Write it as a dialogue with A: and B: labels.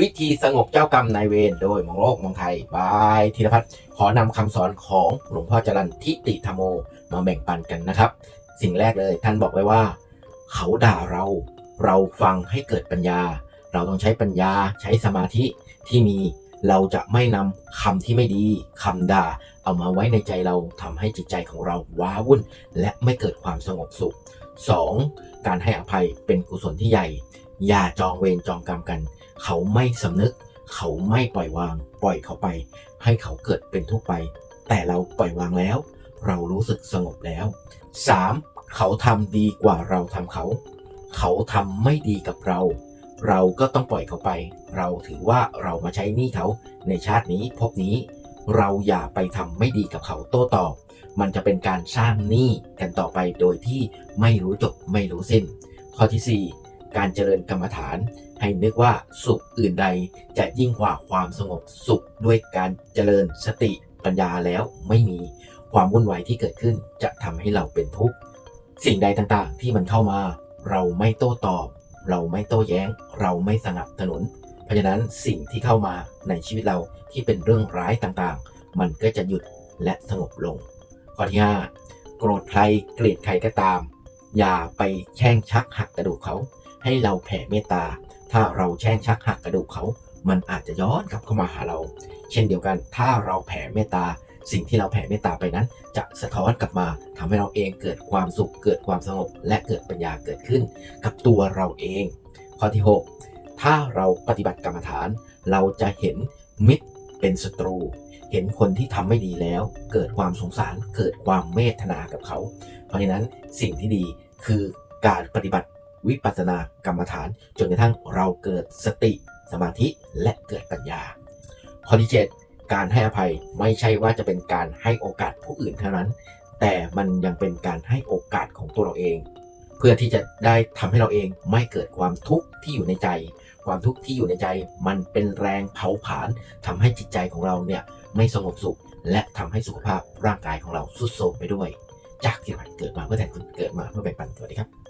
A: วิธีสงบเจ้ากรรมนายเวรโดยมองโลกมองไทยบายธีรพัฒน์ขอนำคำสอนของหลวงพ่อจรันทิติธรรมโมมาแบ่งปันกันนะครับ สิ่งแรกเลยท่านบอกไว้ว่า เขาด่าเรา เราฟังให้เกิดปัญญา เราต้องใช้ปัญญาใช้สมาธิที่มีเราจะไม่นำคำที่ไม่ดีคำด่าเอามาไว้ในใจเราทำให้จิตใจของเราว้าวุ่น และไม่เกิดความสงบสุข 2. การให้อภัยเป็นกุศลที่ใหญ่ อย่าจองเวรจองกรรมกัน เขาไม่สำนึก เขาไม่ปล่อยวาง ปล่อยเขาไป ให้เขาเกิดเป็นทุกข์ไป แต่เราปล่อยวางแล้ว เรารู้สึกสงบแล้ว 3. เขาทำดีกว่าเราทำเขา เขาทำไม่ดีกับเรา เราก็ต้องปล่อยเขาไป เราถือว่าเรามาใช้หนี้เขาในชาตินี้ภพนี้ เราอย่าไปทำไม่ดีกับเขาโต้ตอบมันจะเป็นการสร้างหนี้กันต่อไปโดยที่ไม่รู้จบไม่รู้สิ้น ข้อทีสี่4 การเจริญกรรมฐาน ให้นึกว่าสุขอื่นใดจะยิ่งกว่าความสงบสุขด้วยการเจริญสติปัญญาแล้วไม่มีความวุ่นวายที่เกิดขึ้นจะทำให้เราเป็นทุกข์ สิ่งใดต่างๆ ที่มันเข้ามา เราไม่โต้ตอบ เราไม่โต้แย้ง เราไม่สนับสนุน เพราะฉะนั้นสิ่งที่เข้ามาในชีวิตเราที่เป็นเรื่องร้ายต่างๆ มันก็จะหยุดและสงบลง ข้อที่5โกรธใครเกลียดใครก็ตาม อย่าไปแช่งชักหักกระดูกเขา ให้เราแผ่เมตตา ถ้าเราแช่งชักหักกระดูกเขา มันอาจจะย้อนกลับเข้ามาหาเรา เช่นเดียวกัน ถ้าเราแผ่เมตตา สิ่งที่เราแผ่เมตตาไปนั้น จะสะท้อนกลับมาทำให้เราเองเกิดความสุข เกิดความสงบ และเกิดปัญญาเกิดขึ้น กับตัวเราเอง ข้อที่ 6 ถ้าเราปฏิบัติกรรมฐาน เราจะเห็นมิตรเป็นศัตรู เห็นคนที่ทำไม่ดีแล้ว เกิดความสงสาร เกิดความเมตนากับเขา เพราะฉะนั้นสิ่งที่ดีคือการปฏิบัติ วิปัสสนากรรมฐาน จนกระทั่งเราเกิดสติ สมาธิและเกิดปัญญา ข้อที่ 7 การให้อภัยไม่ใช่ว่าจะเป็นการให้โอกาสผู้อื่นเท่านั้น แต่มันยังเป็นการให้โอกาสของตัวเราเอง เพื่อที่จะได้ทำให้เราเองไม่เกิดความทุกข์ที่อยู่ในใจ ความทุกข์ที่อยู่ในใจ มันเป็นแรงเผาผลาญทำให้จิตใจของเราเนี่ยไม่สงบสุข และทำให้สุขภาพร่างกายของเราสุดโทรมไปด้วย จากที่เราเกิดมาเพื่อแทนคุณเกิดมาเพื่อแบ่งปันสวัสดีครับ